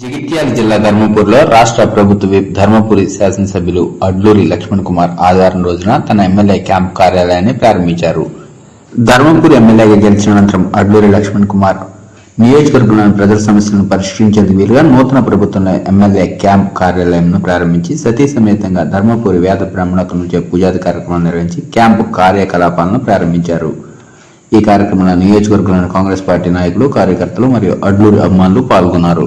జగిత్యాల జిల్లా ధర్మపూర్లో రాష్ట్ర ప్రభుత్వ విప్ ధర్మపురి శాసనసభ్యులు అడ్లూరి లక్ష్మణ్ కుమార్ ఆదివారం రోజున తన ఎమ్మెల్యే క్యాంప్ కార్యాలయాన్ని ప్రారంభించారు. ధర్మపురి ఎమ్మెల్యేగా గెలిచిన అనంతరం అడ్లూరి లక్ష్మణ్ కుమార్ నియోజకవర్గంలోని ప్రజల సమస్యలను పరిష్కరించేందుకు వీలుగా నూతన ప్రభుత్వంలో ఎమ్మెల్యే క్యాంప్ కార్యాలయంను ప్రారంభించి సతీ సమేతంగా ధర్మపురి వేద బ్రాహ్మణకుల నుంచే పూజాది కార్యక్రమం నిర్వహించి క్యాంపు కార్యకలాపాలను ప్రారంభించారు. ఈ కార్యక్రమంలో నియోజకవర్గంలోని కాంగ్రెస్ పార్టీ నాయకులు కార్యకర్తలు మరియు అడ్లూరి అభిమానులు పాల్గొన్నారు.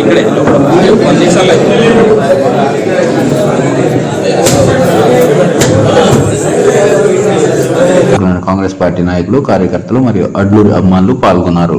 ఇక్కడే. నిమిషాలు కాంగ్రెస్ పార్టీ నాయకులు కార్యకర్తలు మరియు అడ్లూరి అభిమానులు పాల్గొన్నారు.